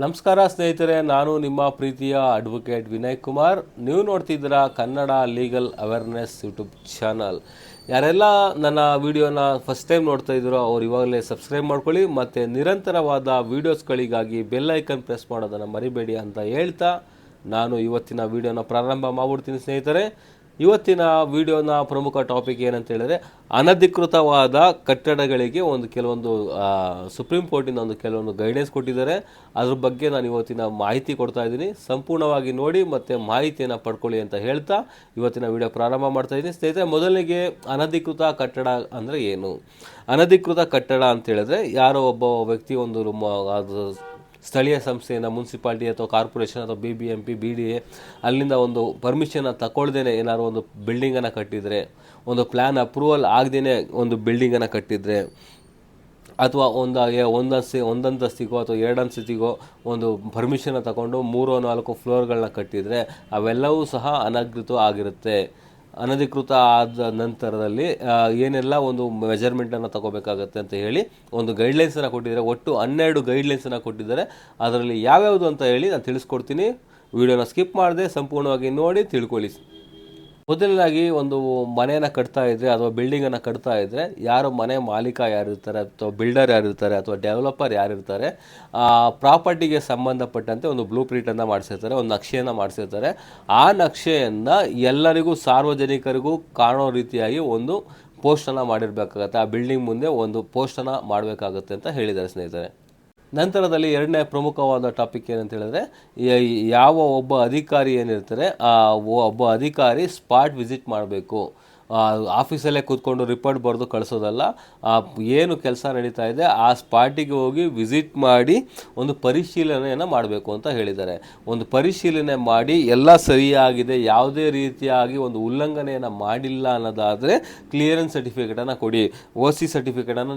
ನಮಸ್ಕಾರ ಸ್ನೇಹಿತರೆ, ನಾನು ನಿಮ್ಮ ಪ್ರೀತಿಯ ಅಡ್ವೊಕೇಟ್ ವಿನಯ್ ಕುಮಾರ್. ನೀವು ನೋಡ್ತಿದ್ದೀರಾ Kannada legal awareness YouTube channel ಯಾರೆಲ್ಲ ನನ್ನ ವಿಡಿಯೋನ ಫಸ್ಟ್ ಟೈಮ್ ನೋಡ್ತಾ ಇದ್ದೀರೋ ಅವ್ರು ಇವಾಗಲೇ ಸಬ್ಸ್ಕ್ರೈಬ್ ಮಾಡ್ಕೊಳ್ಳಿ ಮತ್ತು ನಿರಂತರವಾದ ವೀಡಿಯೋಸ್ಗಳಿಗಾಗಿ ಬೆಲ್ ಐಕನ್ ಪ್ರೆಸ್ ಮಾಡೋದನ್ನು ಮರಿಬೇಡಿ ಅಂತ ಹೇಳ್ತಾ ನಾನು ಇವತ್ತಿನ ವಿಡಿಯೋನ ಪ್ರಾರಂಭ ಮಾಡ್ಬಿಡ್ತೀನಿ ಸ್ನೇಹಿತರೆ. ಇವತ್ತಿನ ವಿಡಿಯೋನ ಪ್ರಮುಖ ಟಾಪಿಕ್ ಏನಂತ ಹೇಳಿದ್ರೆ, ಅನಧಿಕೃತವಾದ ಕಟ್ಟಡಗಳಿಗೆ ಒಂದು ಕೆಲವೊಂದು ಸುಪ್ರೀಂ ಕೋರ್ಟಿನ ಒಂದು ಕೆಲವೊಂದು ಗೈಡೆನ್ಸ್ ಕೊಟ್ಟಿದ್ದಾರೆ. ಅದ್ರ ಬಗ್ಗೆ ನಾನು ಇವತ್ತಿನ ಮಾಹಿತಿ ಕೊಡ್ತಾ ಇದ್ದೀನಿ. ಸಂಪೂರ್ಣವಾಗಿ ನೋಡಿ ಮತ್ತು ಮಾಹಿತಿಯನ್ನು ಪಡ್ಕೊಳ್ಳಿ ಅಂತ ಹೇಳ್ತಾ ಇವತ್ತಿನ ವಿಡಿಯೋ ಪ್ರಾರಂಭ ಮಾಡ್ತಾ ಇದ್ದೀನಿ. ಸ್ನೇಹಿತರೆ, ಮೊದಲಿಗೆ ಅನಧಿಕೃತ ಕಟ್ಟಡ ಅಂದರೆ ಏನು? ಅನಧಿಕೃತ ಕಟ್ಟಡ ಅಂತ ಹೇಳಿದ್ರೆ, ಯಾರೋ ಒಬ್ಬ ವ್ಯಕ್ತಿ, ಒಂದು ಸ್ಥಳೀಯ ಸಂಸ್ಥೆಯಿಂದ ಮುನ್ಸಿಪಾಲ್ಟಿ ಅಥವಾ ಕಾರ್ಪೊರೇಷನ್ ಅಥವಾ B B M P B D A ಅಲ್ಲಿಂದ ಒಂದು ಪರ್ಮಿಷನ್ ತಗೊಳ್ದೇನೆ ಏನಾದ್ರು ಒಂದು ಬಿಲ್ಡಿಂಗನ್ನು ಕಟ್ಟಿದರೆ, ಒಂದು ಪ್ಲ್ಯಾನ್ ಅಪ್ರೂವಲ್ ಆಗದೇನೆ ಒಂದು ಬಿಲ್ಡಿಂಗನ್ನು ಕಟ್ಟಿದರೆ, ಅಥವಾ ಒಂದು ಒಂದಸ್ತಿ ಒಂದಂತಸ್ತಿಗೋ ಅಥವಾ ಎರಡಂತಸ್ತಿಗೋ ಒಂದು ಪರ್ಮಿಷನ್ನ ತಗೊಂಡು ಮೂರು ನಾಲ್ಕು ಫ್ಲೋರ್ಗಳನ್ನ ಕಟ್ಟಿದರೆ, ಅವೆಲ್ಲವೂ ಸಹ ಅನಗೃತ ಆಗಿರುತ್ತೆ ಅನಧಿಕೃತ ಆದ ನಂತರದಲ್ಲಿ ಏನೆಲ್ಲ ಒಂದು ಮೆಜರ್ಮೆಂಟನ್ನು ತಗೋಬೇಕಾಗತ್ತೆ ಅಂತ ಹೇಳಿ ಒಂದು ಗೈಡ್ಲೈನ್ಸನ್ನು ಕೊಟ್ಟಿದ್ದಾರೆ. ಒಟ್ಟು ಹನ್ನೆರಡು ಗೈಡ್ಲೈನ್ಸನ್ನು ಕೊಟ್ಟಿದ್ದಾರೆ. ಅದರಲ್ಲಿ ಯಾವ್ಯಾವುದು ಅಂತ ಹೇಳಿ ನಾನು ತಿಳಿಸ್ಕೊಡ್ತೀನಿ. ವಿಡಿಯೋನ ಸ್ಕಿಪ್ ಮಾಡದೆ, ಸಂಪೂರ್ಣವಾಗಿ ನೋಡಿ, ತಿಳ್ಕೊಳ್ಳಿ. ಮೊದಲನೇದಾಗಿ ಒಂದು ಮನೆಯನ್ನು ಕಟ್ತಾ ಇದ್ದರೆ ಅಥವಾ ಬಿಲ್ಡಿಂಗನ್ನು ಕಟ್ತಾ ಇದ್ದರೆ ಯಾರು ಮನೆ ಮಾಲೀಕ ಯಾರಿರ್ತಾರೆ ಅಥವಾ ಬಿಲ್ಡರ್ ಯಾರಿರ್ತಾರೆ ಅಥವಾ ಡೆವಲಪರ್ ಯಾರಿರ್ತಾರೆ ಆ ಪ್ರಾಪರ್ಟಿಗೆ ಸಂಬಂಧಪಟ್ಟಂತೆ ಒಂದು ಬ್ಲೂ ಪ್ರಿಂಟನ್ನು ಮಾಡಿಸಿರ್ತಾರೆ, ಒಂದು ನಕ್ಷೆಯನ್ನು ಮಾಡಿಸಿರ್ತಾರೆ. ಆ ನಕ್ಷೆಯನ್ನು ಎಲ್ಲರಿಗೂ ಸಾರ್ವಜನಿಕರಿಗೂ ಕಾಣೋ ರೀತಿಯಾಗಿ ಒಂದು ಪೋಸ್ಟನ್ನು ಮಾಡಿರಬೇಕಾಗತ್ತೆ. ಆ ಬಿಲ್ಡಿಂಗ್ ಮುಂದೆ ಒಂದು ಪೋಸ್ಟನ್ನು ಮಾಡಬೇಕಾಗುತ್ತೆ ಅಂತ ಹೇಳಿದ್ದಾರೆ ಸ್ನೇಹಿತರೆ. ನಂತರದಲ್ಲಿ ಎರಡನೇ ಪ್ರಮುಖವಾದ ಟಾಪಿಕ್ ಏನಂತ ಹೇಳಿದ್ರೆ ಯಾವ ಒಬ್ಬ ಅಧಿಕಾರಿ ಏನಿರ್ತಾರೆ, ಆ ಒಬ್ಬ ಅಧಿಕಾರಿ ಸ್ಪಾಟ್ ವಿಸಿಟ್ ಮಾಡಬೇಕು. ಆಫೀಸಲ್ಲೇ ಕೂತ್ಕೊಂಡು ರಿಪೋರ್ಟ್ ಬರೆದು ಕಳಿಸೋದಲ್ಲ ಏನು ಕೆಲಸ ನಡೀತಾ ಇದೆ, ಆ ಸ್ಪಾಟಿಗೆ ಹೋಗಿ ವಿಸಿಟ್ ಮಾಡಿ ಒಂದು ಪರಿಶೀಲನೆಯನ್ನು ಮಾಡಬೇಕು ಅಂತ ಹೇಳಿದ್ದಾರೆ. ಒಂದು ಪರಿಶೀಲನೆ ಮಾಡಿ ಎಲ್ಲ ಸರಿಯಾಗಿದೆ, ಯಾವುದೇ ರೀತಿಯಾಗಿ ಒಂದು ಉಲ್ಲಂಘನೆಯನ್ನು ಮಾಡಿಲ್ಲ ಅನ್ನೋದಾದರೆ ಕ್ಲಿಯರೆನ್ಸ್ ಸರ್ಟಿಫಿಕೇಟನ್ನು ಕೊಡಿ ಒ ಸಿ ಸರ್ಟಿಫಿಕೇಟನ್ನು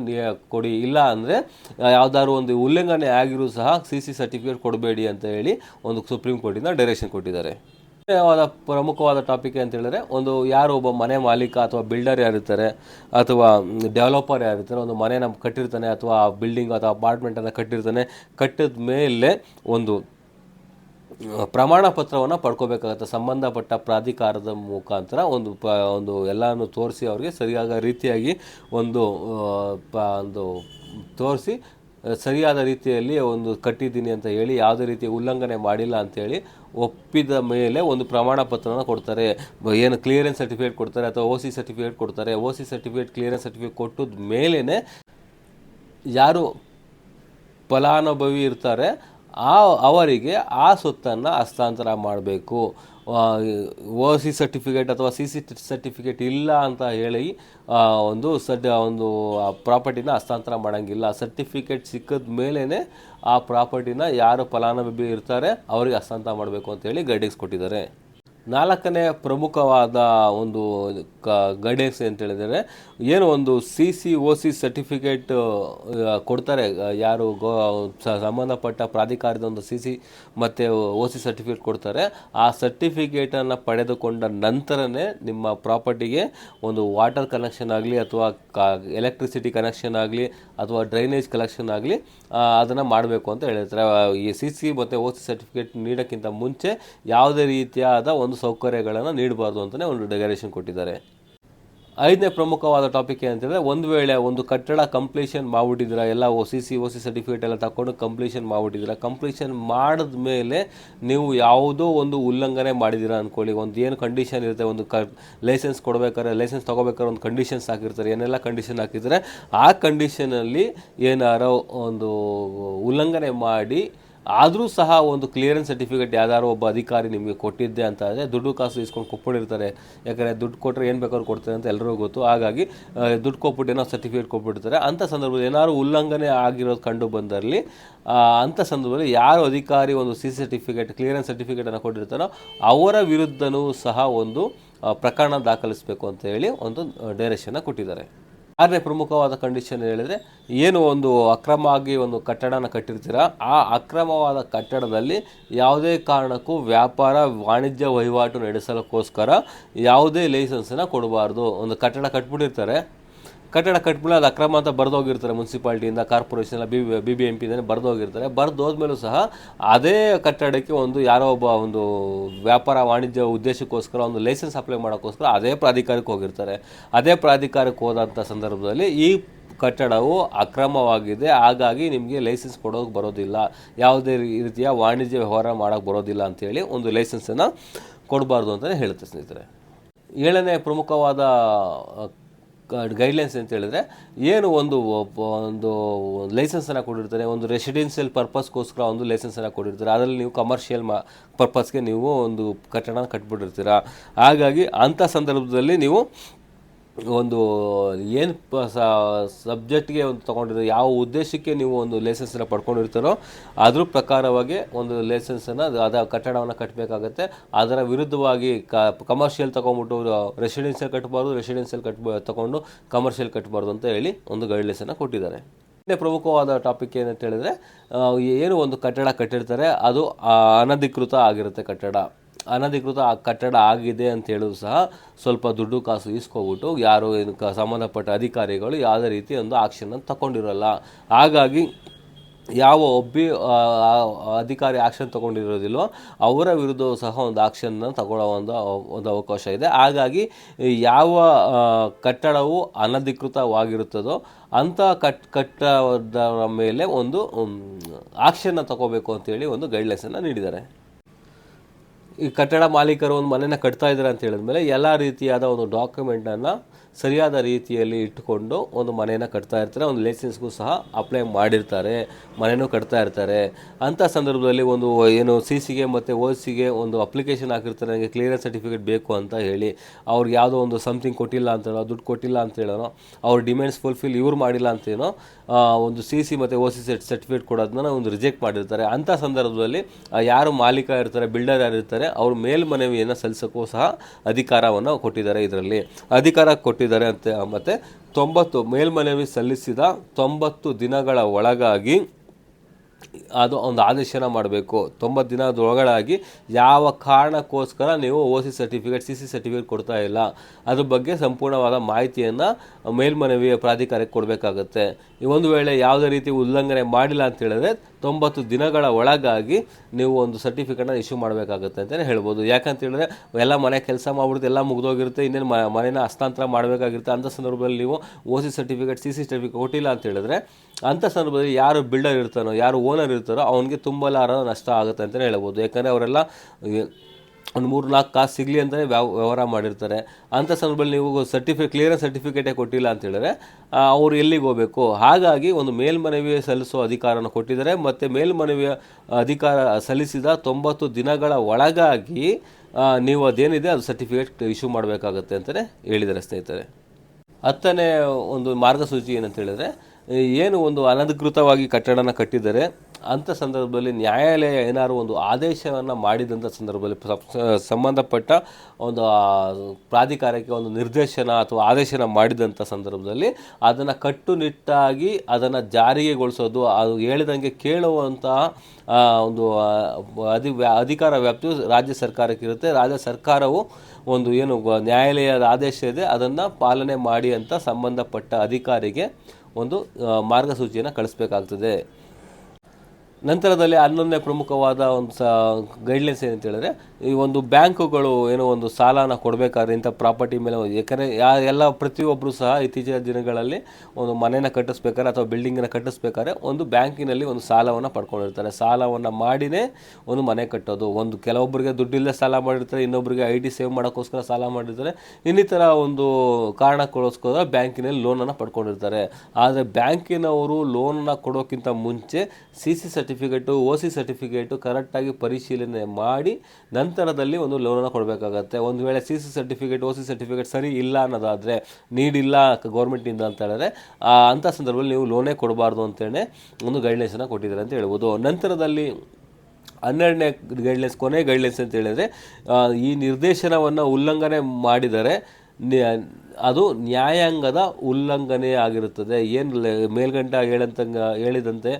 ಕೊಡಿ. ಇಲ್ಲ ಅಂದರೆ ಯಾವುದಾದ್ರು ಒಂದು ಉಲ್ಲಂಘನೆ ಆಗಿರೂ ಸಹ ಸಿ ಸಿ ಸರ್ಟಿಫಿಕೇಟ್ ಕೊಡಬೇಡಿ ಅಂತ ಹೇಳಿ ಒಂದು ಸುಪ್ರೀಂ ಕೋರ್ಟಿಂದ ಡೈರೆಕ್ಷನ್ ಕೊಟ್ಟಿದ್ದಾರೆ. ಪ್ರಮುಖವಾದ ಟಾಪಿಕ್ ಅಂತ ಹೇಳಿದ್ರೆ ಒಂದು ಯಾರು ಒಬ್ಬ ಮನೆ ಮಾಲೀಕ ಅಥವಾ ಬಿಲ್ಡರ್ ಯಾರಿರ್ತಾರೆ ಅಥವಾ ಡೆವಲಪರ್ ಯಾರಿರ್ತಾರೆ ಒಂದು ಮನೆ ಮನೆನ ಕಟ್ಟಿರ್ತಾನೆ ಅಥವಾ ಬಿಲ್ಡಿಂಗ್ ಅಥವಾ ಅಪಾರ್ಟ್ಮೆಂಟ್ ಅಪಾರ್ಟ್ಮೆಂಟನ್ನು ಕಟ್ಟಿರ್ತಾನೆ, ಕಟ್ಟಿದ ಮೇಲೆ ಒಂದು ಪ್ರಮಾಣ ಪತ್ರವನ್ನು ಪಡ್ಕೋಬೇಕಾಗತ್ತೆ, ಸಂಬಂಧಪಟ್ಟ ಪ್ರಾಧಿಕಾರದ ಮುಖಾಂತರ ಒಂದು ಪ, ಒಂದು ಎಲ್ಲನೂ ತೋರಿಸಿ ಅವ್ರಿಗೆ ಸರಿಯಾದ ರೀತಿಯಾಗಿ ಒಂದು ಪ, ಒಂದು ತೋರಿಸಿ ಸರಿಯಾದ ರೀತಿಯಲ್ಲಿ ಒಂದು ಕಟ್ಟಿದ್ದೀನಿ ಅಂತ ಹೇಳಿ, ಯಾವುದೇ ರೀತಿ ಉಲ್ಲಂಘನೆ ಮಾಡಿಲ್ಲ ಅಂತೇಳಿ ಒಪ್ಪಿದ ಮೇಲೆ ಒಂದು ಪ್ರಮಾಣ ಪತ್ರನ ಕೊಡ್ತಾರೆ. ಏನು ಕ್ಲಿಯರೆನ್ಸ್ ಸರ್ಟಿಫಿಕೇಟ್ ಕೊಡ್ತಾರೆ ಅಥವಾ ಓ ಸಿ ಸರ್ಟಿಫಿಕೇಟ್ ಕೊಡ್ತಾರೆ. O C certificate clearance certificate ಕೊಟ್ಟದ ಮೇಲೇ ಯಾರು ಫಲಾನುಭವಿ ಇರ್ತಾರೆ, ಆ ಅವರಿಗೆ ಆ ಸೊತ್ತನ್ನು ಹಸ್ತಾಂತರ ಮಾಡಬೇಕು. ಓ ಸಿ ಸರ್ಟಿಫಿಕೇಟ್ ಅಥವಾ ಸಿ ಸಿ ಸರ್ಟಿಫಿಕೇಟ್ ಇಲ್ಲ ಅಂತ ಹೇಳಿ ಒಂದು ಸಡ್ ಒಂದು ಪ್ರಾಪರ್ಟಿನ ಹಸ್ತಾಂತರ ಮಾಡೋಂಗಿಲ್ಲ. ಸರ್ಟಿಫಿಕೇಟ್ ಸಿಕ್ಕಿದ ಮೇಲೇ ಆ ಪ್ರಾಪರ್ಟಿನ ಯಾರು ಫಲಾನುಭವಿ ಇರ್ತಾರೆ, ಅವರಿಗೆ ಹಸ್ತಾಂತರ ಮಾಡಬೇಕು ಅಂತೇಳಿ ಗೈಡೆನ್ಸ್ ಕೊಟ್ಟಿದ್ದಾರೆ. ನಾಲ್ಕನೇ ಪ್ರಮುಖವಾದ ಒಂದು ಕ ಗೈಡೆನ್ಸ್ ಅಂತ ಹೇಳಿದರೆ, ಏನು ಒಂದು C C O C certificate ಕೊಡ್ತಾರೆ ಯಾರು ಗೋ ಸಂಬಂಧಪಟ್ಟ ಪ್ರಾಧಿಕಾರದ ಒಂದು ಸಿ ಸಿ ಮತ್ತು ಒ ಸಿ ಸರ್ಟಿಫಿಕೇಟ್ ಕೊಡ್ತಾರೆ. ಆ ಸರ್ಟಿಫಿಕೇಟನ್ನು ಪಡೆದುಕೊಂಡ ನಂತರನೇ ನಿಮ್ಮ ಪ್ರಾಪರ್ಟಿಗೆ ಒಂದು ವಾಟರ್ ಕನೆಕ್ಷನ್ ಆಗಲಿ ಅಥವಾ ಕ ಎಲೆಕ್ಟ್ರಿಸಿಟಿ ಕನೆಕ್ಷನ್ ಆಗಲಿ ಅಥವಾ ಡ್ರೈನೇಜ್ ಕಲೆಕ್ಷನ್ ಆಗಲಿ ಅದನ್ನು ಮಾಡಬೇಕು ಅಂತ ಹೇಳಿರ್ತಾರೆ. ಈ ಸಿ ಸಿ ಮತ್ತು ಒ ಸಿ ಸರ್ಟಿಫಿಕೇಟ್ ನೀಡೋಕ್ಕಿಂತ ಮುಂಚೆ ಯಾವುದೇ ರೀತಿಯಾದ ಒಂದು ಸೌಕರ್ಯಗಳನ್ನು ನೀಡಬಾರ್ದು ಅಂತಲೇ ಒಂದು ಡೆಕರೇಷನ್ ಕೊಟ್ಟಿದ್ದಾರೆ. ಐದನೇ ಪ್ರಮುಖವಾದ ಟಾಪಿಕ್ ಏನಂತಂದರೆ ಒಂದು ವೇಳೆ ಒಂದು ಕಟ್ಟಡ ಕಂಪ್ಲೀಷನ್ ಮಾಡಿಬಿಟ್ಟಿದ್ದೀರಾ, ಎಲ್ಲ O C C O C certificate ಎಲ್ಲ ತಗೊಂಡು ಕಂಪ್ಲೀಷನ್ ಮಾಡಿಬಿಟ್ಟಿದ್ದೀರಾ ಕಂಪ್ಲೀಷನ್ ಮಾಡಿದ ಮೇಲೆ ನೀವು ಯಾವುದೋ ಒಂದು ಉಲ್ಲಂಘನೆ ಮಾಡಿದ್ದೀರಾ ಅಂದ್ಕೊಳ್ಳಿ ಒಂದು ಏನು ಕಂಡೀಷನ್ ಇರುತ್ತೆ, ಒಂದು ಕ ಲೈಸೆನ್ಸ್ ಕೊಡಬೇಕಾದ್ರೆ ಲೈಸೆನ್ಸ್ ತೊಗೋಬೇಕಾದ್ರೆ ಒಂದು ಕಂಡೀಷನ್ಸ್ ಹಾಕಿರ್ತಾರೆ. ಏನೆಲ್ಲ ಕಂಡೀಷನ್ ಹಾಕಿದರೆ ಆ ಕಂಡೀಷನಲ್ಲಿ ಏನಾರೋ ಒಂದು ಉಲ್ಲಂಘನೆ ಮಾಡಿ ಆದರೂ ಸಹ ಒಂದು ಕ್ಲಿಯರೆನ್ಸ್ ಸರ್ಟಿಫಿಕೇಟ್ ಯಾವ್ದಾದ್ರು ಒಬ್ಬ ಅಧಿಕಾರಿ ನಿಮಗೆ ಕೊಟ್ಟಿದ್ದೆ ಅಂತ ಆದರೆ ದುಡ್ಡು ಕಾಸು ಇಸ್ಕೊಂಡು ಕೊಟ್ಬಿಟ್ಟಿರ್ತಾರೆ ಯಾಕಂದರೆ ದುಡ್ಡು ಕೊಟ್ಟರೆ ಏನು ಬೇಕಾದ್ರೂ ಕೊಡ್ತಾರೆ ಅಂತ ಎಲ್ಲರಿಗೂ ಗೊತ್ತು. ಹಾಗಾಗಿ ದುಡ್ಡು ಕೊಟ್ಬಿಟ್ಟು ಏನೋ ಸರ್ಟಿಫಿಕೇಟ್ ಕೊಟ್ಬಿಡ್ತಾರೆ. ಅಂಥ ಸಂದರ್ಭದಲ್ಲಿ ಏನಾದ್ರು ಉಲ್ಲಂಘನೆ ಆಗಿರೋದು ಕಂಡು ಬಂದಲ್ಲಿ ಅಂಥ ಸಂದರ್ಭದಲ್ಲಿ ಯಾರು ಅಧಿಕಾರಿ ಒಂದು ಸಿ ಸರ್ಟಿಫಿಕೇಟ್ ಕ್ಲಿಯರೆನ್ಸ್ ಸರ್ಟಿಫಿಕೇಟನ್ನು ಕೊಟ್ಟಿರ್ತಾರೋ ಅವರ ವಿರುದ್ಧನೂ ಸಹ ಒಂದು ಪ್ರಕರಣ ದಾಖಲಿಸಬೇಕು ಅಂತ ಹೇಳಿ ಒಂದು ಡೈರೆಕ್ಷನ್ನ ಕೊಟ್ಟಿದ್ದಾರೆ. ಆರನೇ ಪ್ರಮುಖವಾದ ಕಂಡೀಷನ್ ಹೇಳಿದರೆ, ಏನು ಒಂದು ಅಕ್ರಮ ಆಗಿ ಒಂದು ಕಟ್ಟಡನ ಕಟ್ಟಿರ್ತೀರ, ಆ ಅಕ್ರಮವಾದ ಕಟ್ಟಡದಲ್ಲಿ ಯಾವುದೇ ಕಾರಣಕ್ಕೂ ವ್ಯಾಪಾರ, ವಾಣಿಜ್ಯ ವಹಿವಾಟು ನಡೆಸಲಕ್ಕೋಸ್ಕರ ಯಾವುದೇ ಲೈಸೆನ್ಸನ್ನು ಕೊಡಬಾರ್ದು. ಒಂದು ಕಟ್ಟಡ ಕಟ್ಬಿಟ್ಟಿರ್ತಾರೆ ಕಟ್ಟಡ ಕಟ್ಬಿಟ್ಟು ಅದು ಅಕ್ರಮ ಅಂತ ಬರೆದೋಗಿರ್ತಾರೆ ಮುನ್ಸಿಪಾಲ್ಟಿಯಿಂದ, corporation B B B M ಪಿಯಿಂದ ಬರೆದೋಗಿರ್ತಾರೆ. ಬರೆದೋದ್ಮೇಲೂ ಸಹ ಅದೇ ಕಟ್ಟಡಕ್ಕೆ ಒಂದು ಯಾರೋ ಒಬ್ಬ ಒಂದು ವ್ಯಾಪಾರ ವಾಣಿಜ್ಯ ಉದ್ದೇಶಕ್ಕೋಸ್ಕರ, ಒಂದು ಲೈಸೆನ್ಸ್ ಅಪ್ಲೈ ಮಾಡೋಕ್ಕೋಸ್ಕರ ಅದೇ ಪ್ರಾಧಿಕಾರಕ್ಕೆ ಹೋಗಿರ್ತಾರೆ. ಅದೇ ಪ್ರಾಧಿಕಾರಕ್ಕೆ ಹೋದಂಥ ಸಂದರ್ಭದಲ್ಲಿ ಈ ಕಟ್ಟಡವು ಅಕ್ರಮವಾಗಿದೆ. ಹಾಗಾಗಿ ನಿಮಗೆ ಲೈಸೆನ್ಸ್ ಕೊಡೋಕೆ ಬರೋದಿಲ್ಲ. ಯಾವುದೇ ರೀತಿಯ ವಾಣಿಜ್ಯ ವ್ಯವಹಾರ ಮಾಡೋಕ್ಕೆ ಬರೋದಿಲ್ಲ ಅಂತೇಳಿ ಒಂದು ಲೈಸೆನ್ಸನ್ನು ಕೊಡಬಾರ್ದು ಅಂತಲೇ ಹೇಳುತ್ತೆ ಸ್ನೇಹಿತರೆ. ಏಳನೇ ಪ್ರಮುಖವಾದ ಗೈಡ್ಲೈನ್ಸ್ ಅಂತ ಹೇಳಿದ್ರೆ ಏನು ಒಂದು ಒಂದು ಲೈಸೆನ್ಸನ್ನು ಕೊಟ್ಟಿರ್ತಾರೆ, ಒಂದು ರೆಸಿಡೆನ್ಷಿಯಲ್ ಪರ್ಪಸ್ಗೋಸ್ಕರ ಒಂದು ಲೈಸೆನ್ಸನ್ನು ಕೊಟ್ಟಿರ್ತಾರೆ, ಅದರಲ್ಲಿ ನೀವು ಕಮರ್ಷಿಯಲ್ ಮಾ ಪರ್ಪಸ್ಗೆ ನೀವು ಒಂದು ಕಟ್ಟಡ ಕಟ್ಬಿಟ್ಟಿರ್ತೀರ. ಹಾಗಾಗಿ ಅಂಥ ಸಂದರ್ಭದಲ್ಲಿ ನೀವು ಒಂದು ಏನು ಸಬ್ಜೆಕ್ಟ್ಗೆ ಒಂದು ತೊಗೊಂಡಿರೋ ಯಾವ ಉದ್ದೇಶಕ್ಕೆ ನೀವು ಒಂದು ಲೈಸೆನ್ಸನ್ನು ಪಡ್ಕೊಂಡಿರ್ತಾರೋ ಅದ್ರ ಪ್ರಕಾರವಾಗಿ ಒಂದು ಲೈಸೆನ್ಸನ್ನು ಅದ ಕಟ್ಟಡವನ್ನು ಕಟ್ಟಬೇಕಾಗತ್ತೆ ಅದರ ವಿರುದ್ಧವಾಗಿ ಕ ಕಮರ್ಷಿಯಲ್ ತೊಗೊಂಬಿಟ್ಟು ರೆಸಿಡೆನ್ಷಿಯಲ್ ಕಟ್ಟಬಾರ್ದು ರೆಸಿಡೆನ್ಷಿಯಲ್ ಕಟ್ಬ ತೊಗೊಂಡು ಕಮರ್ಷಿಯಲ್ ಕಟ್ಟಬಾರ್ದು ಅಂತ ಹೇಳಿ ಒಂದು ಗೈಡ್ಲೈನ್ಸನ್ನು ಕೊಟ್ಟಿದ್ದಾರೆ. ಇನ್ನೇ ಪ್ರಮುಖವಾದ ಟಾಪಿಕ್ ಏನಂತ ಹೇಳಿದ್ರೆ ಏನು ಒಂದು ಕಟ್ಟಡ ಕಟ್ಟಿರ್ತಾರೆ, ಅದು ಅನಧಿಕೃತ ಆಗಿರುತ್ತೆ ಕಟ್ಟಡ. ಅನಧಿಕೃತ ಆ ಕಟ್ಟಡ ಆಗಿದೆ ಅಂತ ಹೇಳೋದು ಸಹ ಸ್ವಲ್ಪ ದುಡ್ಡು ಕಾಸು ಇಸ್ಕೊಬಿಟ್ಟು ಯಾರು ಸಂಬಂಧಪಟ್ಟ ಅಧಿಕಾರಿಗಳು ಯಾವುದೇ ರೀತಿ ಒಂದು ಆಕ್ಷನ್ ತಗೊಂಡಿರಲ್ಲ. ಹಾಗಾಗಿ ಯಾವ ಒಬ್ಬಿ ಅಧಿಕಾರಿ ಆಕ್ಷನ್ ತಗೊಂಡಿರೋದಿಲ್ವೋ ಅವರ ವಿರುದ್ಧವೂ ಸಹ ಒಂದು ಆಕ್ಷನ್ನ ತಗೊಳ್ಳೋ ಒಂದು ಒಂದು ಅವಕಾಶ ಇದೆ. ಹಾಗಾಗಿ ಯಾವ ಕಟ್ಟಡವು ಅನಧಿಕೃತವಾಗಿರುತ್ತದೋ ಅಂಥ ಕಟ್, ಕಟ್ಟಡದ ಮೇಲೆ ಒಂದು ಆಕ್ಷನ್ನ ತಗೋಬೇಕು ಅಂತೇಳಿ ಒಂದು ಗೈಡ್ಲೈನ್ಸನ್ನು ನೀಡಿದ್ದಾರೆ. ಈ ಕಟ್ಟಡ ಮಾಲೀಕರು ಒಂದು ಮನೆನ ಕಟ್ತಾ ಇದ್ದಾರೆ ಅಂತ ಹೇಳಿದ್ಮೇಲೆ ಎಲ್ಲ ರೀತಿಯಾದ ಒಂದು ಡಾಕ್ಯುಮೆಂಟನ್ನು ಸರಿಯಾದ ರೀತಿಯಲ್ಲಿ ಇಟ್ಟುಕೊಂಡು ಒಂದು ಮನೆಯನ್ನು ಕಟ್ತಾ ಇರ್ತಾರೆ. ಒಂದು ಲೈಸೆನ್ಸ್ಗೂ ಸಹ ಅಪ್ಲೈ ಮಾಡಿರ್ತಾರೆ. ಮನೆಯೂ ಕಟ್ತಾ ಇರ್ತಾರೆ. ಅಂಥ ಸಂದರ್ಭದಲ್ಲಿ ಒಂದು ಏನು ಸಿ ಸಿಗೆ ಮತ್ತು ಓ ಸಿಗೆ ಒಂದು ಅಪ್ಲಿಕೇಶನ್ ಹಾಕಿರ್ತಾರೆ. ನನಗೆ ಕ್ಲಿಯರೆನ್ಸ್ ಸರ್ಟಿಫಿಕೇಟ್ ಬೇಕು ಅಂತ ಹೇಳಿ ಅವ್ರಿಗೆ ಯಾವುದೋ ಒಂದು ಸಮಥಿಂಗ್ ಕೊಟ್ಟಿಲ್ಲ ಅಂತ ಹೇಳೋ, ದುಡ್ಡು ಕೊಟ್ಟಿಲ್ಲ ಅಂತ ಹೇಳೋನೋ, ಅವ್ರ ಡಿಮ್ಯಾಂಡ್ಸ್ ಫುಲ್ಫಿಲ್ ಇವ್ರು ಮಾಡಿಲ್ಲ ಅಂತೇನೋ ಒಂದು ಸಿ ಸಿ ಮತ್ತು ಓ ಸಿ ಸರ್ಟಿಫಿಕೇಟ್ ಕೊಡೋದನ್ನ ಒಂದು ರಿಜೆಕ್ಟ್ ಮಾಡಿರ್ತಾರೆ. ಅಂಥ ಸಂದರ್ಭದಲ್ಲಿ ಯಾರು ಮಾಲೀಕ ಇರ್ತಾರೆ ಬಿಲ್ಡರ್ ಯಾರು ಇರ್ತಾರೆ, ಅವ್ರ ಮೇಲ್ಮನವಿಯನ್ನು ಸಲ್ಲಿಸೋಕ್ಕೂ ಸಹ ಅಧಿಕಾರವನ್ನು ಕೊಟ್ಟಿದ್ದಾರೆ ಇದರಲ್ಲಿ. ಅಧಿಕಾರ ಕೊಟ್ಟಿದ್ದಾರೆ. ಅಂತ. ಮತ್ತು ತೊಂಬತ್ತು ಮೇಲ್ಮನವಿ ಸಲ್ಲಿಸಿದ ತೊಂಬತ್ತು ದಿನಗಳ ಒಳಗಾಗಿ ಅದು ಒಂದು ಆದೇಶನ ಮಾಡಬೇಕು. ತೊಂಬತ್ತು ದಿನದೊಳಗಾಗಿ ಯಾವ ಕಾರಣಕ್ಕೋಸ್ಕರ ನೀವು O C certificate, C C certificate ಕೊಡ್ತಾ ಇಲ್ಲ? ಅದ್ರ ಬಗ್ಗೆ ಸಂಪೂರ್ಣವಾದ ಮಾಹಿತಿಯನ್ನು ಮೇಲ್ಮನವಿಯ ಪ್ರಾಧಿಕಾರಕ್ಕೆ ಕೊಡಬೇಕಾಗತ್ತೆ. ಒಂದು ವೇಳೆ ಯಾವುದೇ ರೀತಿ ಉಲ್ಲಂಘನೆ ಮಾಡಿಲ್ಲ ಅಂತ ಹೇಳಿದ್ರೆ ತೊಂಬತ್ತು ದಿನಗಳ ಒಳಗಾಗಿ ನೀವು ಒಂದು ಸರ್ಟಿಫಿಕೇಟ್ನ ಇಶ್ಯೂ ಮಾಡಬೇಕಾಗುತ್ತೆ ಅಂತಲೇ ಹೇಳ್ಬೋದು. ಯಾಕಂತ ಹೇಳಿದ್ರೆ ಎಲ್ಲ ಮನೆ ಕೆಲಸ ಮಾಡ್ಬಿಡುತ್ತೆ, ಎಲ್ಲ ಮುಗಿದೋಗಿರುತ್ತೆ, ಇನ್ನೇನು ಮನೆನ ಹಸ್ತಾಂತರ ಮಾಡಬೇಕಾಗಿರುತ್ತೆ. ಅಂಥ ಸಂದರ್ಭದಲ್ಲಿ ನೀವು O C certificate C C certificate ಕೊಟ್ಟಿಲ್ಲ ಅಂತ ಹೇಳಿದ್ರೆ ಅಂಥ ಸಂದರ್ಭದಲ್ಲಿ ಯಾರು ಬಿಲ್ಡರ್ ಇರ್ತಾನೋ, ಯಾರು ಓನರ್ ಇರ್ತಾರೋ ಅವನಿಗೆ ತುಂಬಲಾರ ನಷ್ಟ ಆಗುತ್ತೆ ಅಂತಲೇ ಹೇಳ್ಬೋದು. ಯಾಕಂದರೆ ಅವರೆಲ್ಲ ಒಂದು ಮೂರು ನಾಲ್ಕು ಕಾಸು ಸಿಗಲಿ ಅಂತಲೇ ವ್ಯಾವ ವ್ಯವಹಾರ ಮಾಡಿರ್ತಾರೆ. ಅಂಥ ಸಂದರ್ಭದಲ್ಲಿ ನೀವು ಸರ್ಟಿಫಿಕೇಟ್ ಕ್ಲಿಯರೆನ್ಸ್ ಸರ್ಟಿಫಿಕೇಟೇ ಕೊಟ್ಟಿಲ್ಲ ಅಂತ ಹೇಳಿದ್ರೆ ಅವ್ರು ಎಲ್ಲಿಗೆ ಹೋಗಬೇಕು? ಹಾಗಾಗಿ ಒಂದು ಮೇಲ್ಮನವಿ ಸಲ್ಲಿಸೋ ಅಧಿಕಾರನ ಕೊಟ್ಟಿದ್ದಾರೆ. ಮತ್ತು ಮೇಲ್ಮನವಿಯ ಅಧಿಕಾರ ಸಲ್ಲಿಸಿದ ತೊಂಬತ್ತು ದಿನಗಳ ಒಳಗಾಗಿ ನೀವು ಅದೇನಿದೆ, ಅದು ಸರ್ಟಿಫಿಕೇಟ್ ಇಶ್ಯೂ ಮಾಡಬೇಕಾಗತ್ತೆ ಅಂತಲೇ ಹೇಳಿದ್ದಾರೆ ಸ್ನೇಹಿತರೆ. ಹತ್ತನೇ ಒಂದು ಮಾರ್ಗಸೂಚಿ ಏನಂತ ಹೇಳಿದ್ರೆ, ಏನು ಒಂದು ಅನಧಿಕೃತವಾಗಿ ಕಟ್ಟಡನ ಕಟ್ಟಿದ್ದಾರೆ. ಅಂಥ ಸಂದರ್ಭದಲ್ಲಿ ನ್ಯಾಯಾಲಯ ಏನಾದರೂ ಒಂದು ಆದೇಶವನ್ನು ಮಾಡಿದಂಥ ಸಂದರ್ಭದಲ್ಲಿ ಸಂಬಂಧಪಟ್ಟ ಒಂದು ಪ್ರಾಧಿಕಾರಕ್ಕೆ ಒಂದು ನಿರ್ದೇಶನ ಅಥವಾ ಆದೇಶನ ಮಾಡಿದಂಥ ಸಂದರ್ಭದಲ್ಲಿ ಅದನ್ನು ಕಟ್ಟುನಿಟ್ಟಾಗಿ ಅದನ್ನು ಜಾರಿಗೆಗೊಳಿಸೋದು ಅದು ಹೇಳಿದಂಗೆ ಕೇಳುವಂತಹ ಒಂದು ಅಧಿ ಅಧಿಕಾರ ವ್ಯಾಪ್ತಿಯು ರಾಜ್ಯ ಸರ್ಕಾರಕ್ಕೆ ಇರುತ್ತೆ ರಾಜ್ಯ ಸರ್ಕಾರವು ಒಂದು ಏನು ನ್ಯಾಯಾಲಯದ ಆದೇಶ ಇದೆ, ಅದನ್ನು ಪಾಲನೆ ಮಾಡಿ ಅಂತ ಸಂಬಂಧಪಟ್ಟ ಅಧಿಕಾರಿಗೆ ಒಂದು ಮಾರ್ಗಸೂಚಿಯನ್ನು ಕಳಿಸ್ಬೇಕಾಗ್ತದೆ. ನಂತರದಲ್ಲಿ ಹನ್ನೊಂದನೇ ಪ್ರಮುಖವಾದ ಒಂದು ಸ ಗೈಡ್ಲೈನ್ಸ್ ಏನಂತ ಹೇಳಿದ್ರೆ, ಈ ಒಂದು ಬ್ಯಾಂಕುಗಳು ಏನೋ ಒಂದು ಸಾಲನ ಕೊಡಬೇಕಾದ್ರೆ ಇಂಥ ಪ್ರಾಪರ್ಟಿ ಮೇಲೆ ಏಕೆಂದರೆ ಯಾ, ಎಲ್ಲ ಪ್ರತಿಯೊಬ್ಬರು ಸಹ ಇತ್ತೀಚಿನ ದಿನಗಳಲ್ಲಿ ಒಂದು ಮನೆಯನ್ನು ಕಟ್ಟಿಸ್ಬೇಕಾದ್ರೆ ಅಥವಾ ಬಿಲ್ಡಿಂಗನ್ನು ಕಟ್ಟಿಸ್ಬೇಕಾದ್ರೆ ಒಂದು ಬ್ಯಾಂಕಿನಲ್ಲಿ ಒಂದು ಸಾಲವನ್ನು ಪಡ್ಕೊಂಡಿರ್ತಾರೆ. ಸಾಲವನ್ನು ಮಾಡಿನೇ ಒಂದು ಮನೆ ಕಟ್ಟೋದು. ಒಂದು ಕೆಲವೊಬ್ಬರಿಗೆ ದುಡ್ಡಿಲ್ಲದೆ ಸಾಲ ಮಾಡಿರ್ತಾರೆ ಇನ್ನೊಬ್ಬರಿಗೆ ಐ ಟಿ ಸೇವ್ ಮಾಡೋಕ್ಕೋಸ್ಕರ ಸಾಲ ಮಾಡಿರ್ತಾರೆ. ಇನ್ನಿತರ ಒಂದು ಕಾರಣಕ್ಕೋಸ್ಕರ ಬ್ಯಾಂಕಿನಲ್ಲಿ ಲೋನನ್ನು ಪಡ್ಕೊಂಡಿರ್ತಾರೆ. ಆದರೆ ಬ್ಯಾಂಕಿನವರು ಲೋನನ್ನು ಕೊಡೋಕ್ಕಿಂತ ಮುಂಚೆ C C O C certificate ಕರೆಕ್ಟಾಗಿ ಪರಿಶೀಲನೆ ಮಾಡಿ ನಂತರದಲ್ಲಿ ಒಂದು ಲೋನನ್ನು ಕೊಡಬೇಕಾಗತ್ತೆ. ಒಂದು ವೇಳೆ C C certificate O C certificate ಸರಿ ಇಲ್ಲ ಅನ್ನೋದಾದರೆ ನೀಡಿಲ್ಲ ಗೌರ್ಮೆಂಟಿಂದ ಅಂತ ಹೇಳಿದ್ರೆ ಅಂಥ ಸಂದರ್ಭದಲ್ಲಿ ನೀವು ಲೋನೇ ಕೊಡಬಾರ್ದು ಅಂತೇಳಿ ಒಂದು ಗೈಡ್ಲೈನ್ಸನ್ನು ಕೊಟ್ಟಿದ್ದಾರೆ ಅಂತ ಹೇಳ್ಬೋದು. ನಂತರದಲ್ಲಿ ಹನ್ನೆರಡನೇ ಗೈಡ್ಲೈನ್ಸ್ ಕೊನೆ ಗೈಡ್ಲೈನ್ಸ್ ಅಂತ ಹೇಳಿದರೆ ಈ ನಿರ್ದೇಶನವನ್ನು ಉಲ್ಲಂಘನೆ ಮಾಡಿದರೆ ಅದು ನ್ಯಾಯಾಂಗದ ಉಲ್ಲಂಘನೆ ಆಗಿರುತ್ತದೆ. ಏನು ಮೇಲ್ಗಂಟ ಹೇಳಂತ ಹೇಳಿದಂತೆ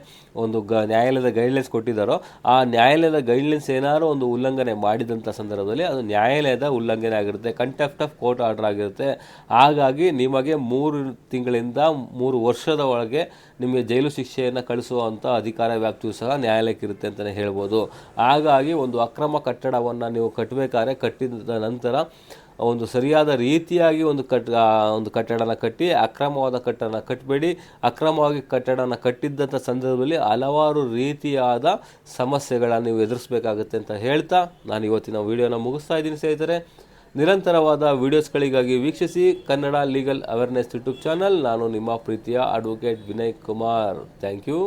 ಒಂದು ಗ, ನ್ಯಾಯಾಲಯದ ಗೈಡ್ಲೈನ್ಸ್ ಕೊಟ್ಟಿದ್ದಾರೋ, ಆ ನ್ಯಾಯಾಲಯದ ಗೈಡ್ಲೈನ್ಸ್ ಏನಾದರೂ ಒಂದು ಉಲ್ಲಂಘನೆ ಮಾಡಿದಂಥ ಸಂದರ್ಭದಲ್ಲಿ ಅದು ನ್ಯಾಯಾಲಯದ ಉಲ್ಲಂಘನೆ ಆಗಿರುತ್ತೆ. ಕಂಟೆಪ್ಟ್ ಆಫ್ ಕೋರ್ಟ್ ಆರ್ಡರ್ ಆಗಿರುತ್ತೆ. ಹಾಗಾಗಿ ನಿಮಗೆ ಮೂರು ತಿಂಗಳಿಂದ ಮೂರು ವರ್ಷದ ಒಳಗೆ ನಿಮಗೆ ಜೈಲು ಶಿಕ್ಷೆಯನ್ನು ಕಳಿಸುವಂಥ ಅಧಿಕಾರ ವ್ಯಾಪ್ತಿಯು ಸಹ ನ್ಯಾಯಾಲಯಕ್ಕೆ ಇರುತ್ತೆ ಅಂತಲೇ ಹೇಳ್ಬೋದು. ಹಾಗಾಗಿ ಒಂದು ಅಕ್ರಮ ಕಟ್ಟಡವನ್ನು ನೀವು ಕಟ್ಟಬೇಕಾದ್ರೆ ಕಟ್ಟಿದ ನಂತರ ಒಂದು ಸರಿಯಾದ ರೀತಿಯಾಗಿ ಒಂದು ಕಟ್ ಒಂದು ಕಟ್ಟಡನ ಕಟ್ಟಿ, ಅಕ್ರಮವಾದ ಕಟ್ಟಡನ ಕಟ್ಟಬೇಡಿ ಅಕ್ರಮವಾಗಿ ಕಟ್ಟಡನ ಕಟ್ಟಿದ್ದಂಥ ಸಂದರ್ಭದಲ್ಲಿ ಹಲವಾರು ರೀತಿಯಾದ ಸಮಸ್ಯೆಗಳನ್ನು ನೀವು ಎದುರಿಸಬೇಕಾಗುತ್ತೆ ಅಂತ ಹೇಳ್ತಾ ನಾನು ಇವತ್ತಿನ ವಿಡಿಯೋನ ಮುಗಿಸ್ತಾ ಇದ್ದೀನಿ ಸ್ನೇಹಿತರೆ. ನಿರಂತರವಾದ ವೀಡಿಯೋಸ್ಗಳಿಗಾಗಿ ವೀಕ್ಷಿಸಿ Kannada legal awareness YouTube channel. ನಾನು ನಿಮ್ಮ ಪ್ರೀತಿಯ advocate Vinay Kumar. Thank you.